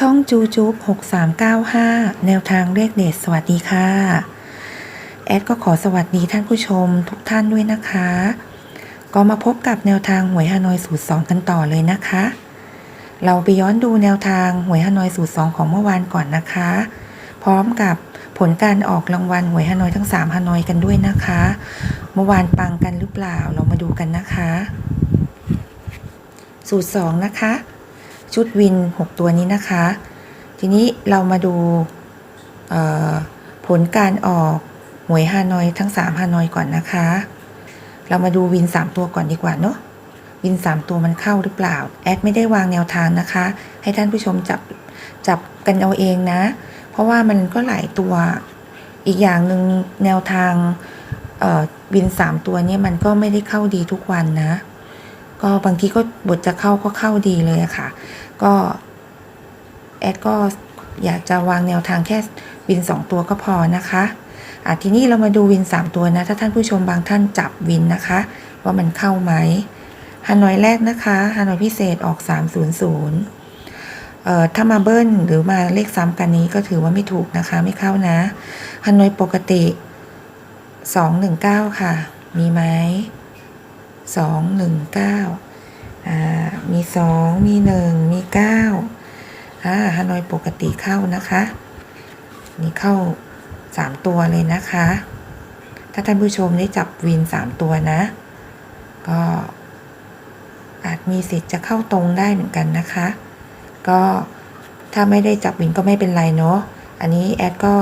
ช่องจูจูบ6395 แนวทางเลขเด็ดสวัสดีค่ะ แอดก็ขอสวัสดีท่านผู้ชมทุกท่านด้วยนะคะ ก็มาพบกับแนวทางหวยฮานอยสูตร2กันต่อเลยนะคะ เราไปย้อนดูแนวทางหวยฮานอยสูตร2ของเมื่อวานก่อนนะคะ พร้อมกับผลการออกรางวัลหวยฮานอยทั้ง3ฮานอยกันด้วยนะคะ เมื่อวานปังกันหรือเปล่าเรามาดูกันนะคะ สูตร 2 นะคะ ชุดวิน 6 ตัวนี้นะคะ ทีนี้เรามาดูผลการออกหวยฮานอยทั้ง 3 ฮานอยก่อนนะคะ เรามาดูวิน 3 ตัวก่อนดีกว่าเนาะวิน 3 ตัวมันเข้าหรือเปล่า แอดไม่ได้วางแนวทางนะคะ ให้ท่านผู้ชมจับจับกันเอาเองนะ เพราะว่ามันก็หลายตัวอีกอย่างหนึ่งแนวทางวิน 3 ตัวนี้มันก็ไม่ได้เข้าดีทุกวันนะ ก็บางทีก็บทจะเข้าก็เข้าดีเลยอะค่ะ ก็แอดก็อยากจะวางแนวทางแค่วิน 2 ตัวก็พอนะคะอะทีนี้เรามาดูวิน 3 ตัวนะ ถ้าท่านผู้ชมบางท่านจับวินนะคะ ว่ามันเข้าไหมฮานอยแรกนะคะฮานอยพิเศษออก 300เอ่อถ้ามาเบิ้ลหรือมาเลขซ้ำกันนี้ก็ถือว่าไม่ถูกนะคะ ไม่เข้านะฮานอยปกติ 219 ค่ะ มีไหม สองหนึ่งเก้าอ่ามีสองมีหนึ่งมีเก้าอ่าฮานอยปกติเข้านะคะนี่เข้าสามตัวเลยนะคะ ถ้าท่านผู้ชมได้จับวินสามตัวนะ ก็อาจมีสิทธิ์จะเข้าตรงได้เหมือนกันนะคะ ก็ถ้าไม่ได้จับวินก็ไม่เป็นไรเนาะ อันนี้แอดก็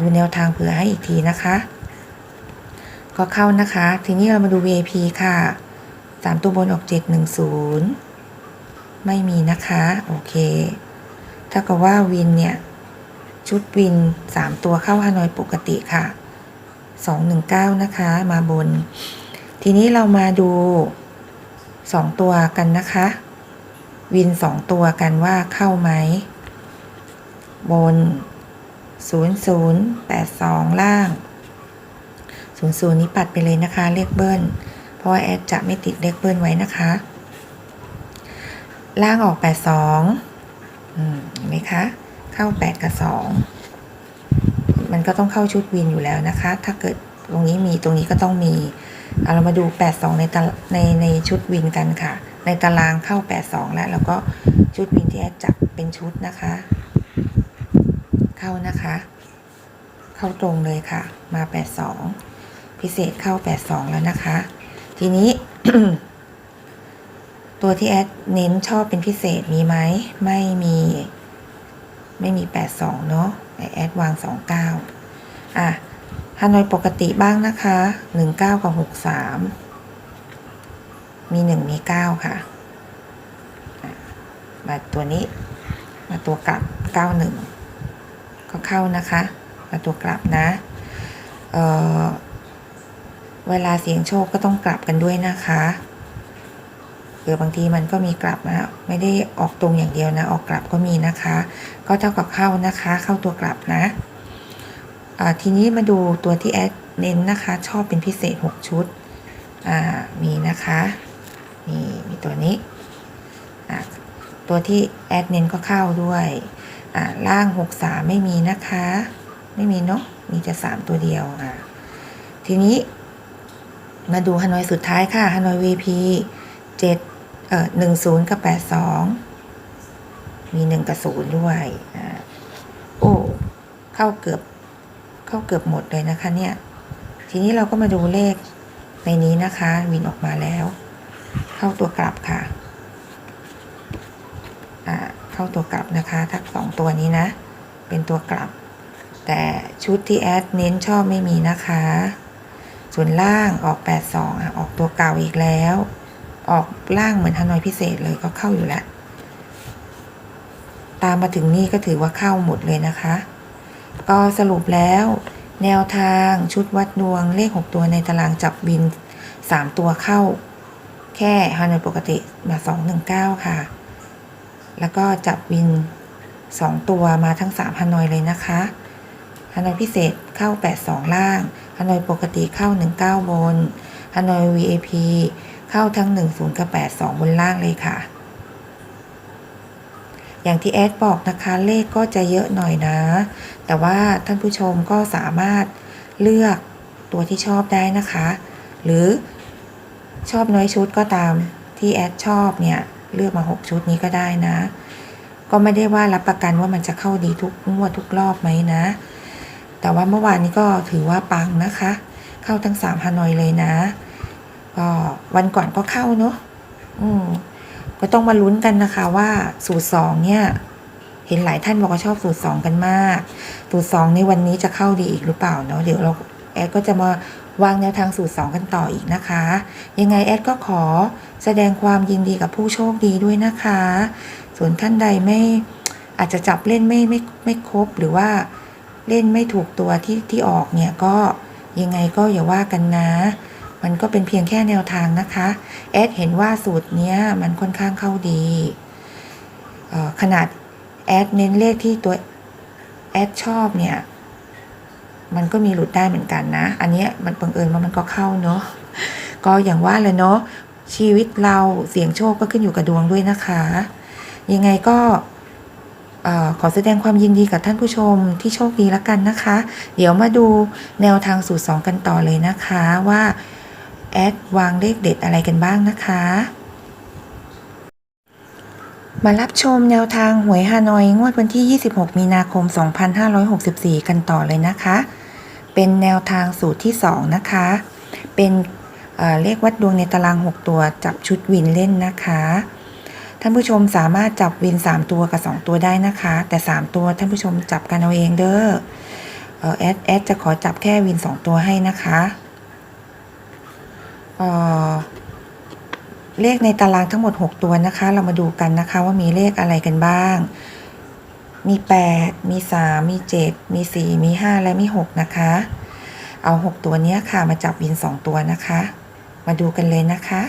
ดูแนวทางเผื่อให้อีกทีนะคะ ก็เข้านะคะ ทีนี้เรามาดู VIP ค่ะ 3 ตัวบนออก 710 ไม่มีนะคะ โอเค ถ้ากับว่าวินเนี่ย ชุดวิน 3 ตัวเข้าฮานอยปกติค่ะ 219 นะคะ มาบน ทีนี้เรามาดู 2 ตัวกันนะคะ วิน 2 ตัวกันว่าเข้าไหม บน 0082 ล่าง ศูนย์ศูนย์นี้ปัดไปเลยนะคะ เลขเบิ้ล เพราะว่าแอดจะไม่ติดเลขเบิ้ลไว้นะคะ ล่างออกแปดสองเห็นไหมคะ เข้าแปดกับสองมันก็ต้องเข้าชุดวินอยู่แล้วนะคะ ถ้าเกิดตรงนี้มีตรงนี้ก็ต้องมี เอาเรามาดูแปดสองในตาในในชุดวินกันค่ะ ในตารางเข้าแปดสองแล้ว แล้วก็ชุดวินที่แอดจับเป็นชุดนะคะ เข้านะคะ เข้าตรงเลยค่ะ มาแปดสอง พิเศษเข้า 82 แล้วนะคะ ทีนี้ ตัวที่แอดเน้นชอบเป็นพิเศษมีไหม ไม่มี ไม่มี 82 เนาะแอดวาง 29 อะฮานอยปกติบ้างนะคะ 19 กับ 63 มี 1 มี 9 ค่ะ มาตัวนี้ มาตัวกลับ 91 ก็เข้านะคะ มาตัวกลับนะ เอ่อ เวลาเสียงโชคก็ต้องกลับกันด้วยนะคะเผื่อบางทีมันก็มีกลับนะไม่ได้ออกตรงอย่างเดียวนะ ออกกลับก็มีนะคะ ก็เท่ากับเข้านะคะ เข้าตัวกลับนะะทีนี้มาดูตัวที่แอดเน้นนะคะ ชอบเป็นพิเศษ 6 ชุดมีนะคะมีมีตัวนี้ตัวที่แอดเน้นก็เข้าด้วยล่าง 6 3 ไม่มีนะคะ ไม่มีเนาะมีจะ 3 ตัวเดียวทีนี้ มาดูฮานอยสุดท้ายค่ะฮานอย VP 7เอ่อ10 กับ 82 มี 1 กับ 0 ด้วยอ่าโอ้เข้าเกือบ เข้าเกือบหมดเลยนะคะเนี่ย ทีนี้เราก็มาดูเลขในนี้นะคะ วินออกมาแล้ว เข้าตัวกลับค่ะอ่าเข้าตัวกลับนะคะ ทั้งสองตัวนี้นะ เป็นตัวกลับ แต่ชุดที่แอดเน้นชอบไม่มีนะคะ ส่วนล่างออก 82อะออกตัวเก่าอีกแล้ว ออกล่างเหมือนฮานอยพิเศษเลยก็เข้าอยู่แล้ว ตามมาถึงนี่ก็ถือว่าเข้าหมดเลยนะคะ ก็สรุปแล้ว แนวทางชุดวัดดวงเลข 6 ตัวในตารางจับวิน 3 ตัวเข้า แค่ฮานอยปกติมา 219 ค่ะ แล้วก็จับวิน 2 ตัวมาทั้ง3ฮานอยเลยนะคะ ฮานอยพิเศษเข้า 82 ล่างฮานอยปกติเข้า 19 บนฮานอย VIP เข้าทั้ง 10 กับ 82 บนล่างเลยค่ะ อย่างที่แอดบอกนะคะเลขก็จะเยอะหน่อยนะ แต่ว่าท่านผู้ชมก็สามารถเลือกตัวที่ชอบได้นะคะ หรือชอบน้อยชุดก็ตามที่แอดชอบเนี่ยเลือกมา 6 ชุดนี้ก็ได้นะ ก็ไม่ได้ว่ารับประกันว่ามันจะเข้าดีทุกงวดทุกรอบไหมนะ แต่ว่าเมื่อวานนี้ก็ถือว่าปังนะคะ เข้าทั้ง3ฮานอยเลยนะ ก็วันก่อนก็เข้าเนาะอืมก็ต้องมาลุ้นกันนะคะว่าสูตรสองเนี่ย เห็นหลายท่านบอกว่าชอบสูตรสองกันมาก สูตรสองในวันนี้จะเข้าดีอีกหรือเปล่าเนาะเดี๋ยวเราแอดก็จะมาวางแนวทางสูตรสองกันต่ออีกนะคะ ยังไงแอดก็ขอแสดงความยินดีกับผู้โชคดีด้วยนะคะ ส่วนท่านใดไม่อาจจะจับเล่นไม่ไม่ไม่ครบหรือว่า เล่นไม่ถูกตัวที่ที่ออกเนี่ยก็ยังไงก็อย่าว่ากันนะ มันก็เป็นเพียงแค่แนวทางนะคะแอดเห็นว่าสูตรเนี้ยมันค่อนข้างเข้าดีออขนาดแอดเน้นเลขที่ตัวแอดชอบเนี่ยมันก็มีหลุดได้เหมือนกันนะ อันนี้มันบังเอิญว่ามันก็เข้าเนาะก็อย่างว่าเลยเนาะชีวิตเราเสี่ยงโชคก็ขึ้นอยู่กับดวงด้วยนะคะ ยังไงก็ ขอแสดงความยินดีกับท่านผู้ชมที่โชคดีแล้วกันนะคะ เดี๋ยวมาดูแนวทางสูตรสองกันต่อเลยนะคะว่า แอดวางเลขเด็ดอะไรกันบ้างนะคะ มารับชมแนวทางหวยฮานอยงวดวันที่ 26 มีนาคม 2564 กันต่อเลยนะคะ เป็นแนวทางสูตรที่ 2 นะคะ เป็นเเลขวัดดวงในตาราง 6 ตัวจับชุดวินเล่นนะคะ ท่านผู้ชมสามารถจับวิน 3 ตัวกับ 2 ตัวได้นะคะ แต่ 3 ตัวท่านผู้ชมจับกันเอาเองเด้อเออแอดแอดจะขอจับแค่วิน 2 ตัวให้นะคะเออเลขในตารางทั้งหมด 6 ตัวนะคะ เรามาดูกันนะคะว่ามีเลขอะไรกันบ้าง มี 8 มี 3 มี 7 มี 4 มี 5 และมี 6 นะคะ เอา 6 ตัวนี้ค่ะมาจับวิน 2 ตัวนะคะ มาดูกันเลยนะคะ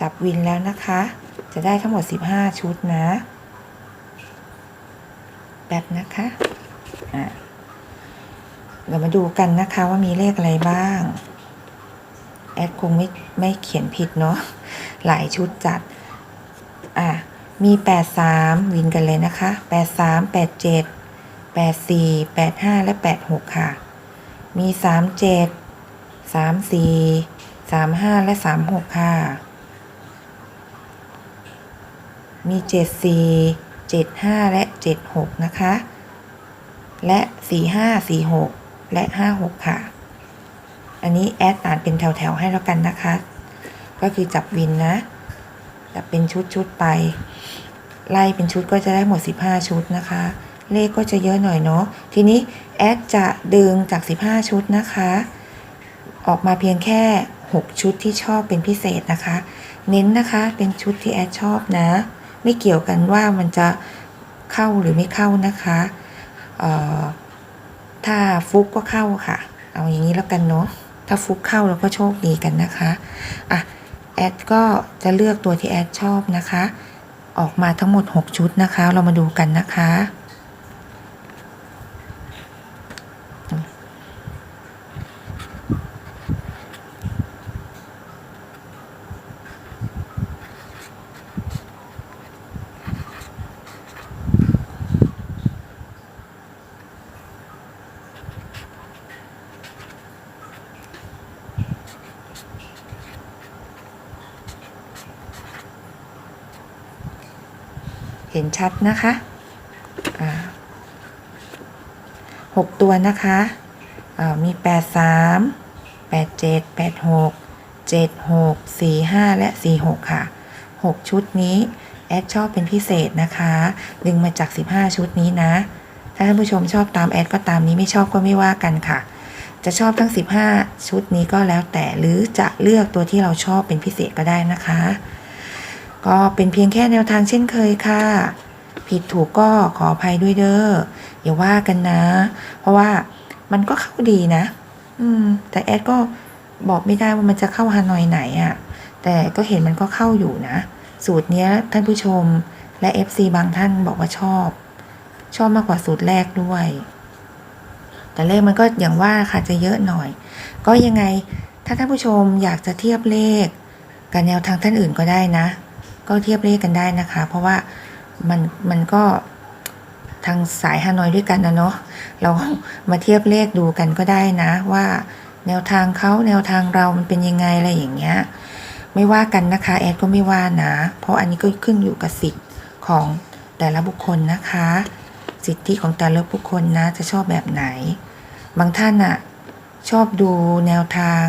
จับวินแล้วนะคะ จะได้ทั้งหมด 15 ชุดนะแบบนะคะอ่าเรามาดูกันนะคะว่ามีเลขอะไรบ้าง แอดคงไม่ไม่เขียนผิดเนาะหลายชุดจัด อะมี 83 วินกันเลยนะคะ 83 87 84 85 และ 86 ค่ะ มี 37 34 35 และ 36 ค่ะ มี 74 75 และ 76 นะคะ และ 45 46 และ 56 ค่ะ อันนี้แอดอ่านเป็นแถว ๆ ให้แล้วกันนะคะ ก็คือจับวินนะ จับเป็นชุดๆไป ไล่เป็นชุดก็จะได้หมด 15 ชุดนะคะ เลขก็จะเยอะหน่อยเนาะทีนี้แอดจะดึงจาก 15 ชุดนะคะ ออกมาเพียงแค่ 6 ชุดที่ชอบเป็นพิเศษนะคะ เน้นนะคะเป็นชุดที่แอดชอบนะ ไม่เกี่ยวกันว่ามันจะเข้าหรือไม่เข้านะคะถ้าฟุกก็เข้าค่ะ เอาอย่างนี้แล้วกันเนาะถ้าฟุกเข้าเราก็โชคดีกันนะคะ อะ แอดก็จะเลือกตัวที่แอดชอบนะคะ ออกมาทั้งหมด 6 ชุดนะคะ เรามาดูกันนะคะ นชัดนะคะหกตัวนะคะมีแปดสามแปดเจ็ดแปดหกเจ็ดหกสี่ห้าและสี่หกค่ะหกชุดนี้แอดชอบเป็นพิเศษนะคะ ดึงมาจากสิบห้าชุดนี้นะ ถ้าท่านผู้ชมชอบตามแอดก็ตามนี้ไม่ชอบก็ไม่ว่ากันค่ะ จะชอบทั้ง 15 ชุดนี้ก็แล้วแต่หรือจะเลือกตัวที่เราชอบเป็นพิเศษก็ได้นะคะ ก็เป็นเพียงแค่แนวทางเช่นเคยค่ะ ผิดถูกก็ขออภัยด้วยเด้ออย่าว่ากันนะ เพราะว่ามันก็เข้าดีนะ อืม แต่แอดก็บอกไม่ได้ว่ามันจะเข้าฮานอยไหนอะ่ะ แต่ก็เห็นมันก็เข้าอยู่นะ สูตรเนี้ยท่านผู้ชมและ FC บางท่านบอกว่าชอบ ชอบมากกว่าสูตรแรกด้วย แต่เลขมันก็อย่างว่าค่ะจะเยอะหน่อย ก็ยังไงถ้าท่านผู้ชมอยากจะเทียบเลข กับแนวทางท่านอื่นก็ได้นะ ก็เทียบเลขกันได้นะคะ เพราะว่ามันมันก็ทางสายฮานอยด้วยกันนะเนาะเรามาเทียบเลขดูกันก็ได้นะ ว่าแนวทางเขาแนวทางเรามันเป็นยังไงอะไรอย่างเงี้ยไม่ว่ากันนะคะแอดก็ไม่ว่านะ เพราะอันนี้ก็ขึ้นอยู่กับสิทธิ์ของแต่ละบุคคลนะคะ สิทธิของแต่ละบุคคลนะจะชอบแบบไหน บางท่านอะชอบดูแนวทาง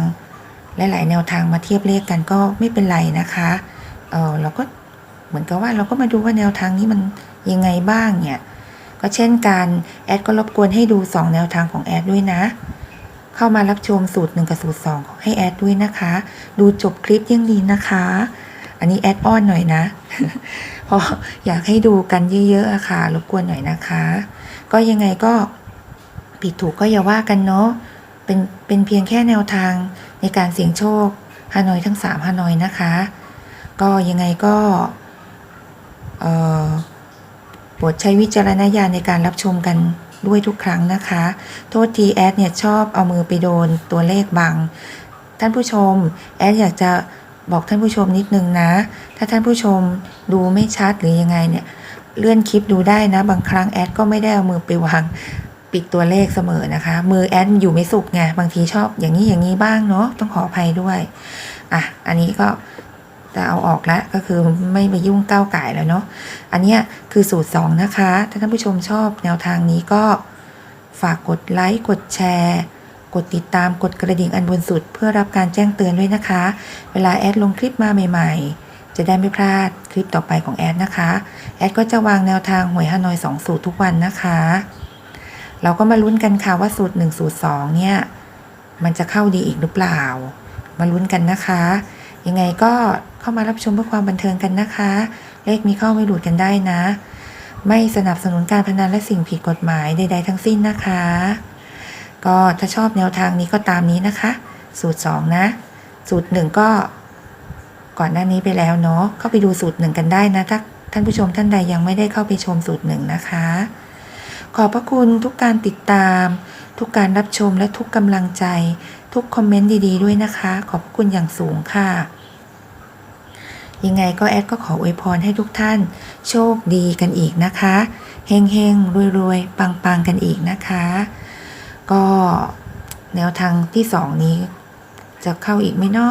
หลาย ๆ แนวทางมาเทียบเลขกันก็ไม่เป็นไรนะคะ เออเราก็เหมือนกับว่าเราก็มาดูว่าแนวทางนี้มันยังไงบ้างเนี่ย ก็เช่นกันแอดก็รบกวนให้ดู 2 แนวทางของแอดด้วยนะ เข้ามารับชมสูตร 1 กับสูตร 2 ของให้แอดด้วยนะคะ ดูจบคลิปยังดีนะคะ อันนี้แอดอ้อนหน่อยนะ เพราะอยากให้ดูกันเยอะๆอะค่ะ รบกวนหน่อยนะคะ ก็ยังไงก็ผิดถูกก็อย่าว่ากันเนาะ เป็นเป็นเพียงแค่แนวทางในการเสี่ยงโชคฮานอยทั้ง3ฮานอยนะคะ ก็ยังไงก็โปรดใช้วิจารณญาณในการรับชมกันด้วยทุกครั้งนะคะ โทษทีแอดเนี่ยชอบเอามือไปโดนตัวเลขบัง ท่านผู้ชม แอดอยากจะบอกท่านผู้ชมนิดนึงนะ ถ้าท่านผู้ชมดูไม่ชัดหรือยังไงเนี่ย เลื่อนคลิปดูได้นะ บางครั้งแอดก็ไม่ได้เอามือไปวางปิดตัวเลขเสมอนะคะ มือแอดอยู่ไม่สุกไง บางทีชอบอย่างนี้อย่างนี้บ้างเนาะ ต้องขออภัยด้วย อะ อันนี้ก็ จะเอาออกแล้วก็คือไม่ไปยุ่งก้าวไก่แล้วเนาะอันนี้คือสูตร 2 นะคะถ้าท่านผู้ชมชอบแนวทางนี้ก็ฝากกดไลค์กดแชร์กดติดตามกดกระดิ่งอันบนสุด เพื่อรับการแจ้งเตือนด้วยนะคะ เวลาแอดลงคลิปมาใหม่ๆ จะได้ไม่พลาดคลิปต่อไปของแอดนะคะ แอดก็จะวางแนวทางหวยฮานอย 2 สูตรทุกวันนะคะ เราก็มาลุ้นกันค่ะว่าสูตร 1 สูตร 2 เนี่ย มันจะเข้าดีอีกหรือเปล่า มาลุ้นกันนะคะ ยังไงก็เข้ามารับชมเพื่อความบันเทิงกันนะคะ เลขมีเข้าไม่หลุดกันได้นะ ไม่สนับสนุนการพนันและสิ่งผิดกฎหมายใดๆทั้งสิ้นนะคะ ก็ถ้าชอบแนวทางนี้ก็ตามนี้นะคะ สูตร 2 นะ สูตร 1 ก็ก่อนหน้านี้ไปแล้วเนาะเข้าไปดูสูตร 1 กันได้นะถ้าท่านผู้ชมท่านใดยังไม่ได้เข้าไปชมสูตร 1 นะคะ ขอบพระคุณทุกการติดตาม ทุกการรับชมและทุกกำลังใจ ทุกคอมเมนต์ดีๆด้วยนะคะ ขอบคุณอย่างสูงค่ะ ยังไงก็แอดก็ขออวยพรให้ทุกท่าน โชคดีกันอีกนะคะเฮงเฮงรวยรวยปังปังๆกันอีกนะคะ ก็แนวทางที่สองนี้ จะเข้าอีกไหมนอ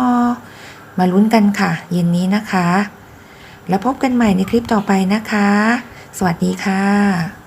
มาลุ้นกันค่ะ เย็นนี้นะคะ แล้วพบกันใหม่ในคลิปต่อไปนะคะ สวัสดีค่ะ